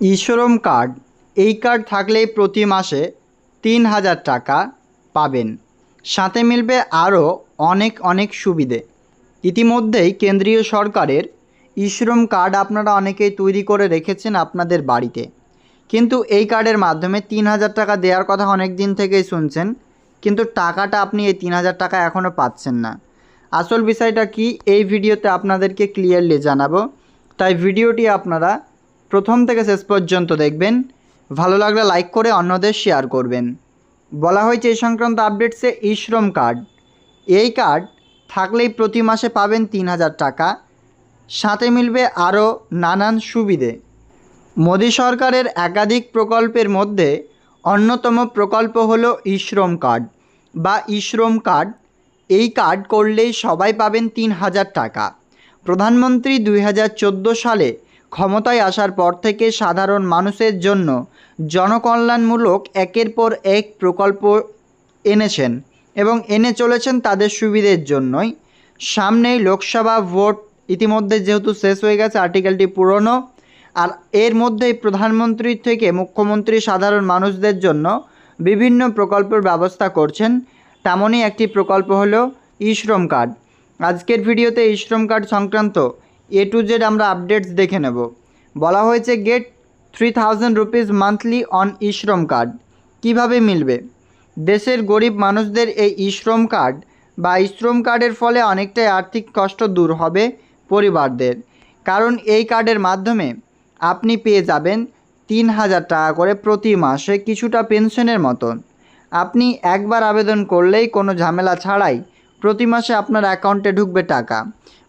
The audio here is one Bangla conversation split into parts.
ইশ্রম কার্ড। এই কার্ড থাকলেই প্রতি মাসে তিন হাজার টাকা পাবেন। সাথে মিলবে আরও অনেক অনেক সুবিধে। ইতিমধ্যেই কেন্দ্রীয় সরকারের ইশ্রম কার্ড আপনারা অনেকেই তৈরি করে রেখেছেন আপনাদের বাড়িতে। কিন্তু এই কার্ডের মাধ্যমে তিন হাজার টাকা দেওয়ার কথা অনেক দিন থেকেই শুনছেন, কিন্তু টাকাটা আপনি এই তিন হাজার টাকা এখনও পাচ্ছেন না। আসল বিষয়টা কি? এই ভিডিওতে আপনাদেরকে ক্লিয়ারলি জানাব। তাই ভিডিওটি আপনারা প্রথম থেকে শেষ পর্যন্ত দেখবেন। ভালো লাগলে লাইক করে অন্যদের শেয়ার করবেন। বলা হয়েছে এই সংক্রান্ত আপডেটসে ইশ্রম কার্ড এই কার্ড থাকলেই প্রতি মাসে পাবেন তিন হাজার টাকা। সাথে মিলবে আরও নানান সুবিধে। মোদী সরকারের একাধিক প্রকল্পের মধ্যে অন্যতম প্রকল্প হলো ইশ্রম কার্ড বা ইশ্রম কার্ড এই কার্ড করলেই সবাই পাবেন তিন হাজার টাকা। প্রধানমন্ত্রী দুই হাজার চোদ্দ সালে ক্ষমতায় আসার পর থেকে সাধারণ মানুষের জন্য জনকল্যাণমূলক একের পর এক প্রকল্প এনেছেন এবং এনে চলেছেন তাদের সুবিধের জন্যই। সামনেই লোকসভা ভোট ইতিমধ্যে যেহেতু শেষ হয়ে গেছে, আর্টিকেলটি পুরনো, আর এর মধ্যেই প্রধানমন্ত্রী থেকে মুখ্যমন্ত্রী সাধারণ মানুষদের জন্য বিভিন্ন প্রকল্পের ব্যবস্থা করছেন। তেমনই একটি প্রকল্প হলো ইশ্রম কার্ড। আজকের ভিডিওতে ইশ্রম কার্ড সংক্রান্ত এ টু জেড আমরা আপডেটস দেখে নেব। বলা হয়েছে get three thousand rupees monthly on eShram card কীভাবে মিলবে? দেশের গরিব মানুষদের এই ইশ্রম কার্ড বা ইশ্রম কার্ডের ফলে অনেকটাই আর্থিক কষ্ট দূর হবে পরিবারদের। কারণ এই কার্ডের মাধ্যমে আপনি পেয়ে যাবেন তিন হাজার টাকা করে প্রতি মাসে কিছুটা পেনশনের মতন আপনি একবার আবেদন করলেই কোনো ঝামেলা ছাড়াই প্রতি মাসে আপনার অ্যাকাউন্টে ঢুকবে টাকা।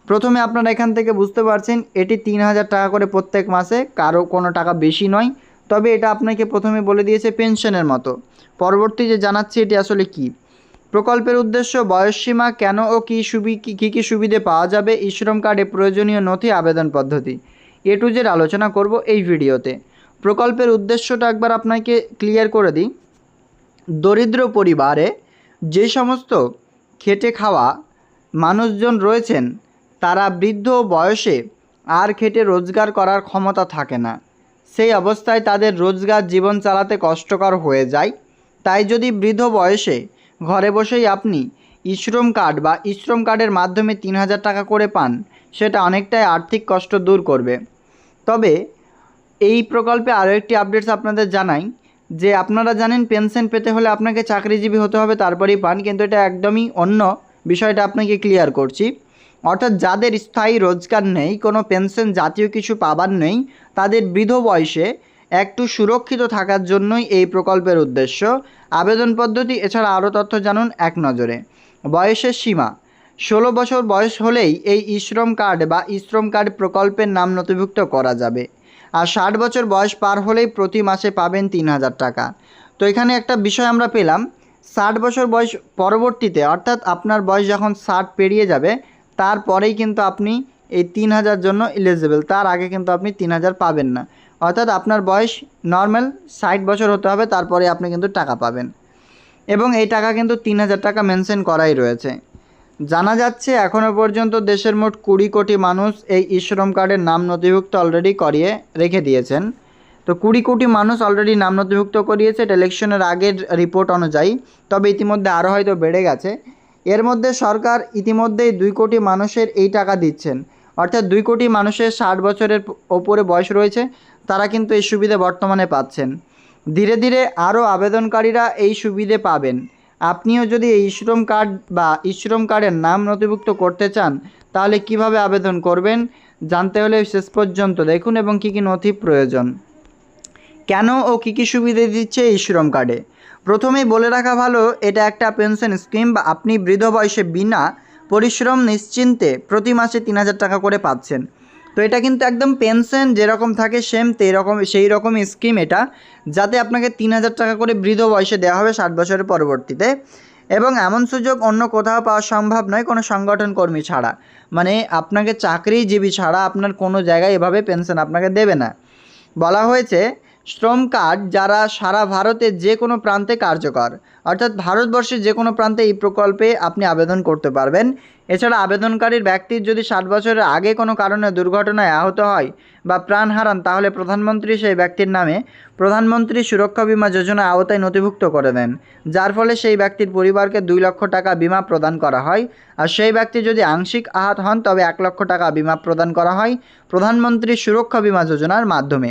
প্রথমে আপনারা এখান থেকে বুঝতে পারছেন, এটি তিন হাজার টাকা করে প্রত্যেক মাসে, কারও কোনো টাকা বেশি নয়। তবে এটা আপনাকে প্রথমে বলে দিয়েছে পেনশনের মতো। পরবর্তী যে জানাচ্ছি, এটি আসলে কি? প্রকল্পের উদ্দেশ্য বয়সসীমা কেন ও কী সুবি, কী কী সুবিধে পাওয়া যাবে ইশ্রম কার্ডে প্রয়োজনীয় নথি, আবেদন পদ্ধতি। এ টু জেড আলোচনা করব এই ভিডিওতে। প্রকল্পের উদ্দেশ্যটা একবার আপনাকে ক্লিয়ার করে দিই। দরিদ্র পরিবারে যে সমস্ত খেটে খাওয়া মানুষজন রয়েছেন, তারা বৃদ্ধ বয়সে আর খেটে রোজগার করার ক্ষমতা থাকে না। সেই অবস্থায় তাদের রোজগার জীবন চালাতে কষ্টকর হয়ে যায়। তাই যদি বৃদ্ধ বয়সে ঘরে বসেই আপনি ইশ্রম কার্ড বা ইশ্রম কার্ডের মাধ্যমে তিন হাজার টাকা করে পান, সেটা অনেকটাই আর্থিক কষ্ট দূর করবে। তবে এই প্রকল্পে আরও একটি আপডেটস আপনাদের জানাই। যে আপনারা জানেন পেনশন পেতে হলে আপনাকে চাকরিজীবী হতে হবে, তারপরেই পান, কিন্তু এটা একদমই অন্য বিষয়টা আপনাকে ক্লিয়ার করছি। অর্থাৎ যাদের স্থায়ী রোজগার নেই, কোনো পেনশন জাতীয় কিছু পাবার নেই, তাদের বৃদ্ধ বয়সে একটু সুরক্ষিত থাকার জন্যই এই প্রকল্পের উদ্দেশ্য। আবেদন পদ্ধতি, এছাড়া আরও তথ্য জানুন এক নজরে। বয়সের সীমা, ষোলো বছর বয়স হলেই এই ইশ্রম কার্ড বা ইশ্রম কার্ড প্রকল্পের নাম নথিভুক্ত করা যাবে। আর ষাট বছর বয়স পার হলেই প্রতি মাসে পাবেন তিন হাজার টাকা। তো এখানে একটা বিষয় আমরা পেলাম, ষাট বছর বয়স পরবর্তীতে, অর্থাৎ আপনার বয়স যখন ষাট পেরিয়ে যাবে, তারপরেই কিন্তু আপনি এই তিন হাজার জন্য এলিজিবল তার আগে কিন্তু আপনি তিন হাজার পাবেন না। অর্থাৎ আপনার বয়স নর্মাল ষাট বছর হতে হবে, তারপরে আপনি কিন্তু টাকা পাবেন। এবং এই টাকা কিন্তু তিন হাজার টাকা মেনশন করাই রয়েছে। জানা যাচ্ছে এখনও পর্যন্ত দেশের মোট কুড়ি কোটি মানুষ এই ইশ্রম কার্ডের নাম নথিভুক্ত অলরেডি করিয়ে রেখে দিয়েছেন। তো কুড়ি কোটি মানুষ অলরেডি নাম নথিভুক্ত করিয়েছে, এটা ইলেকশনের আগের রিপোর্ট অনুযায়ী, তবে ইতিমধ্যে আরও হয়তো বেড়ে গেছে। এর মধ্যে সরকার ইতিমধ্যেই দুই কোটি মানুষের এই টাকা দিচ্ছেন। অর্থাৎ দুই কোটি মানুষের ষাট বছরের ওপরে বয়স রয়েছে, তারা কিন্তু এই সুবিধে বর্তমানে পাচ্ছেন। ধীরে ধীরে আরও আবেদনকারীরা এই সুবিধে পাবেন। আপনিও যদি এই ইশ্রম কার্ড বা ইশ্রম কার্ডের নাম নথিভুক্ত করতে চান, তাহলে কীভাবে আবেদন করবেন জানতে হলে শেষ পর্যন্ত দেখুন এবং কী কী নথি প্রয়োজন। কেন ও কী কী সুবিধে দিচ্ছে এই শ্রম কার্ডে? প্রথমেই বলে রাখা ভালো, এটা একটা পেনশন স্কিম বা আপনি বৃদ্ধ বয়সে বিনা পরিশ্রম নিশ্চিন্তে প্রতি মাসে তিন হাজার টাকা করে পাচ্ছেন। তো এটা কিন্তু একদম পেনশন যেরকম থাকে সেম রকম সেই রকম স্কিম এটা, যাতে আপনাকে তিন হাজার টাকা করে বৃদ্ধ বয়সে দেওয়া হবে ষাট বছরের পরবর্তীতে। এবং এমন সুযোগ অন্য কোথাও পাওয়া সম্ভব নয় কোনো সংগঠন কর্মী ছাড়া। মানে আপনাকে চাকরিজীবী ছাড়া আপনার কোনো জায়গায় এভাবে পেনশন আপনাকে দেবে না। বলা হয়েছে, শ্রম কার্ড যারা সারা ভারতে যে কোনো প্রান্তে কার্যকর, অর্থাৎ ভারতবর্ষের যে কোনো প্রান্তে এই প্রকল্পে আপনি আবেদন করতে পারবেন। এছাড়া আবেদনকারীর ব্যক্তির যদি ষাট বছরের আগে কোনো কারণে দুর্ঘটনায় আহত হয় বা প্রাণ হারান, তাহলে প্রধানমন্ত্রী সেই ব্যক্তির নামে প্রধানমন্ত্রী সুরক্ষা বিমা যোজনা আওতায় নথিভুক্ত করে দেন, যার ফলে সেই ব্যক্তির পরিবারকে দুই লক্ষ টাকা বিমা প্রদান করা হয়। আর সেই ব্যক্তি যদি আংশিক আহত হন, তবে এক লক্ষ টাকা বিমা প্রদান করা হয় প্রধানমন্ত্রী সুরক্ষা বিমা যোজনার মাধ্যমে।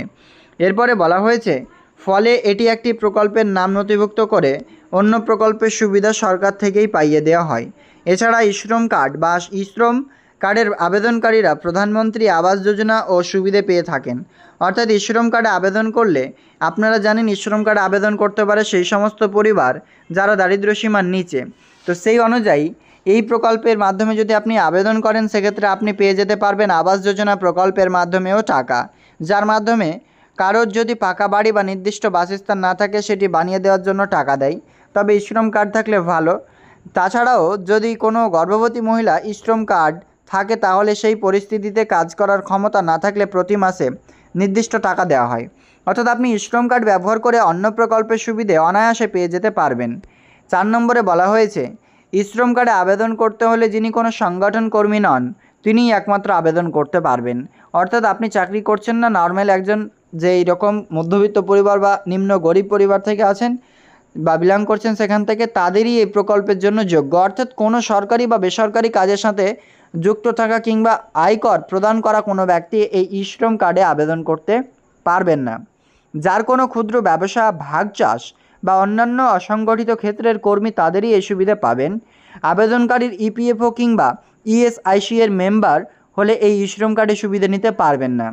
এরপরে বলা হয়েছে, ফলে এটি একটি প্রকল্পের নাম নথিভুক্ত করে অন্য প্রকল্পের সুবিধা সরকার থেকেই পাইয়ে দেওয়া হয়। এছাড়া ইশ্রম কার্ড বা ইশ্রম কার্ডের আবেদনকারীরা প্রধানমন্ত্রী আবাস যোজনা ও সুবিধে পেয়ে থাকেন। অর্থাৎ ইশ্রম কার্ডে আবেদন করলে আপনারা জানেন ইশ্রম কার্ডে আবেদন করতে পারে সেই সমস্ত পরিবার যারা দারিদ্র্যসীমার নিচে। তো সেই অনুযায়ী এই প্রকল্পের মাধ্যমে যদি আপনি আবেদন করেন, সেক্ষেত্রে আপনি পেয়ে যেতে পারবেন আবাস যোজনা প্রকল্পের মাধ্যমেও টাকা। যার মাধ্যমে কারোর যদি পাকা বাড়ি বা নির্দিষ্ট বাসস্থান না থাকে, সেটি বানিয়ে দেওয়ার জন্য টাকা দেয়। তবে ইশ্রম কার্ড থাকলে ভালো। তাছাড়াও, যদি কোনো গর্ভবতী মহিলা ইশ্রম কার্ড থাকে, তাহলে সেই পরিস্থিতিতে কাজ করার ক্ষমতা না থাকলে প্রতি মাসে নির্দিষ্ট টাকা দেওয়া হয়। অর্থাৎ আপনি ইশ্রম কার্ড ব্যবহার করে অন্য প্রকল্পের সুবিধে অনায়াসে পেয়ে যেতে পারবেন। চার নম্বরে বলা হয়েছে ইশ্রম কার্ডে আবেদন করতে হলে যিনি কোনো সংগঠন কর্মী নন, তিনিই একমাত্র আবেদন করতে পারবেন। অর্থাৎ আপনি চাকরি করছেন না, নর্মাল একজন যে এইরকম মধ্যবিত্ত পরিবার বা নিম্ন গরিব পরিবার থেকে আছেন বা বিলং করছেন সেখান থেকে, তাদেরই এই প্রকল্পের জন্য যোগ্য। অর্থাৎ কোনো সরকারি বা বেসরকারি কাজের সাথে যুক্ত থাকা কিংবা আয়কর প্রদান করা কোনো ব্যক্তি এই ইশ্রম কার্ডে আবেদন করতে পারবেন না। যার কোনো ক্ষুদ্র ব্যবসা, ভাগ চাষ বা অন্যান্য অসংগঠিত ক্ষেত্রের কর্মী তাদেরই এই সুবিধা পাবেন। আবেদনকারীর ইপিএফও কিংবা ইএসআইসি এর মেম্বার হলে এই ইশ্রম কার্ডে সুবিধা নিতে পারবেন না।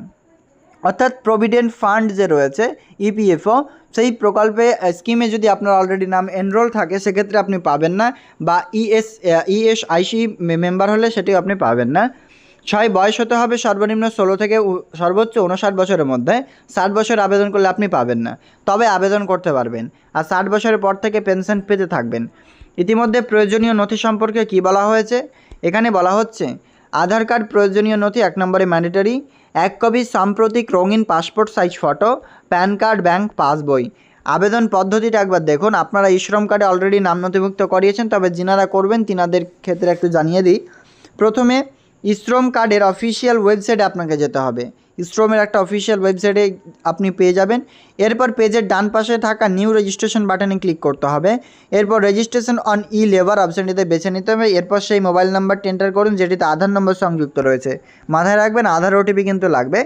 অর্থাৎ প্রভিডেন্ট ফান্ড যে রয়েছে ইপিএফও সেই প্রকল্পে স্কিমে যদি আপনার অলরেডি নাম এনরোল থাকে, সেক্ষেত্রে আপনি পাবেন না, বা E ইএস ইএসআইসি মেম্বার হলে সেটিও আপনি পাবেন না। ছয়, বয়স হতে হবে সর্বনিম্ন ষোলো থেকে সর্বোচ্চ উনষাট বছরের মধ্যে। ষাট বছর আবেদন করলে আপনি পাবেন না। তবে আবেদন করতে পারবেন। আর ষাট বছরের পর থেকে পেনশন পেতে থাকবেন। ইতিমধ্যে প্রয়োজনীয় নথি সম্পর্কে কি বলা হয়েছে? এখানে বলা হচ্ছে, আধার কার্ড প্রয়োজনীয় নথি এক নম্বরে ম্যান্ডেটরি এক কপি সাম্প্রতিক রঙিন passport size photo, PAN card, bank passbook. আবেদন পদ্ধতিটা একবার দেখুন। আপনারা ইশ্রম কার্ডে অলরেডি নাম নথিভুক্ত করিয়েছেন, তবে যিনারা করবেন তিনাদের ক্ষেত্রে একটু জানিয়ে দিই। প্রথমে ইশ্রম কার্ডের অফিসিয়াল ওয়েবসাইটে আপনাকে যেতে হবে। ইশ্রমের একটা অফিসিয়াল ওয়েবসাইটে আপনি পেয়ে যাবেন। এরপর পেজের ডান পাশে থাকা নিউ রেজিস্ট্রেশন বাটনে ক্লিক করতে হবে। এরপর রেজিস্ট্রেশন অন ই লেবার অপশানটিতে বেছে নিতে হবে। এরপর সেই মোবাইল নাম্বারটি এন্টার করুন, যেটিতে আধার নম্বর সংযুক্ত রয়েছে। মাথায় রাখবেন, আধার ওটিপি কিন্তু লাগবে।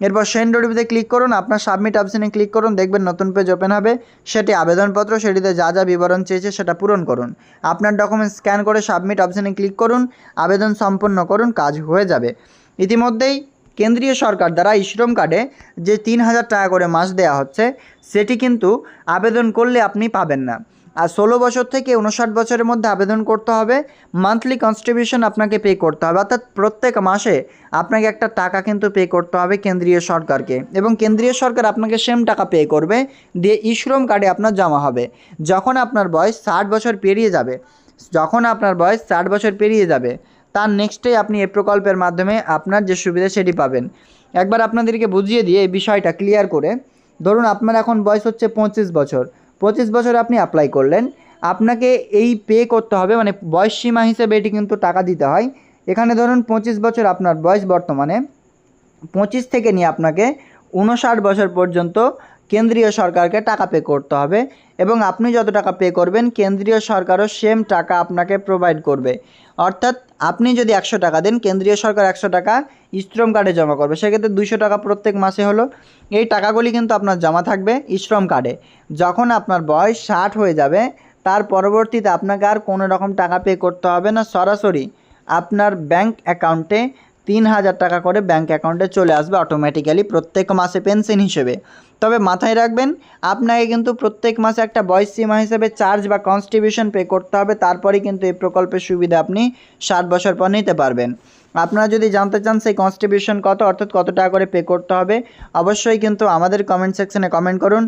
এরপর সেন্ড ওটিপিতে ক্লিক করুন, আপনার সাবমিট অপশানে ক্লিক করুন, দেখবেন নতুন পেজ ওপেন হবে। সেটি আবেদনপত্র, সেটিতে যা যা বিবরণ চেয়েছে সেটা পূরণ করুন। আপনার ডকুমেন্ট স্ক্যান করে সাবমিট অপশানে ক্লিক করুন, আবেদন সম্পন্ন করুন, কাজ হয়ে যাবে। ইতিমধ্যেই কেন্দ্রীয় সরকার দ্বারা ইশ্রম কার্ডে যে তিন হাজার টাকা করে মাস দেওয়া হচ্ছে, সেটি কিন্তু আবেদন করলে আপনি পাবেন না। আর ষোলো বছর থেকে উনষাট বছরের মধ্যে আবেদন করতে হবে মান্থলি কনস্ট্রিবিউশন আপনাকে পে করতে হবে। অর্থাৎ প্রত্যেক মাসে আপনাকে একটা টাকা কিন্তু পে করতে হবে কেন্দ্রীয় সরকারকে। এবং কেন্দ্রীয় সরকার আপনাকে সেম টাকা পে করবে, দিয়ে ইশ্রম কার্ডে আপনার জমা হবে। যখন আপনার বয়স ষাট বছর পেরিয়ে যাবে, যখন আপনার বয়স ষাট বছর পেরিয়ে যাবে তার নেক্সটেই আপনি এই প্রকল্পের মাধ্যমে আপনার যে সুবিধা সেটি পাবেন। একবার আপনাদেরকে বুঝিয়ে দিয়ে এই বিষয়টা ক্লিয়ার করে, ধরুন আপনার এখন বয়স হচ্ছে পঁচিশ বছর। পঁচিশ বছর আপনি অ্যাপ্লাই করলেন, আপনাকে এই পে করতে হবে মানে বয়স সীমা হিসেবে এটি কিন্তু টাকা দিতে হয়। এখানে ধরুন পঁচিশ বছর আপনার বয়স বর্তমানে, পঁচিশ থেকে নিয়ে আপনাকে উনষাট বছর পর্যন্ত কেন্দ্রীয় সরকারকে টাকা পে করতে হবে এবং আপনি যত টাকা পে করবেন, কেন্দ্রীয় সরকারও সেম টাকা আপনাকে প্রোভাইড করবে। অর্থাৎ আপনি যদি একশো টাকা দেন, কেন্দ্রীয় সরকার একশো টাকা, শ্রম কার্ডে জমা করবে। সেক্ষেত্রে দুশো টাকা প্রত্যেক মাসে হলো। এই টাকাগুলি কিন্তু আপনার জমা থাকবে শ্রম কার্ডে যখন আপনার বয়স ষাট হয়ে যাবে, তার পরবর্তীতে আপনাকে আর কোনো রকম টাকা পে করতে হবে না। সরাসরি আপনার ব্যাংক অ্যাকাউন্টে তিন হাজার টাকা করে ব্যাঙ্ক অ্যাকাউন্টে চলে আসবে অটোমেটিক্যালি প্রত্যেক মাসে পেনশন হিসেবে। তবে মাথায় রাখবেন, আপনাকে কিন্তু প্রত্যেক মাসে একটা বয়স সীমা হিসেবে চার্জ বা কনস্ট্রিবিউশন পে করতে হবে, তারপরেই কিন্তু এই প্রকল্পের সুবিধা আপনি ষাট বছর পর নিতে পারবেন। আপনারা যদি জানতে চান সেই কনস্ট্রিবিউশন কত, অর্থাৎ কত টাকা করে পে করতে হবে, অবশ্যই কিন্তু আমাদের কমেন্ট সেকশনে কমেন্ট করুন।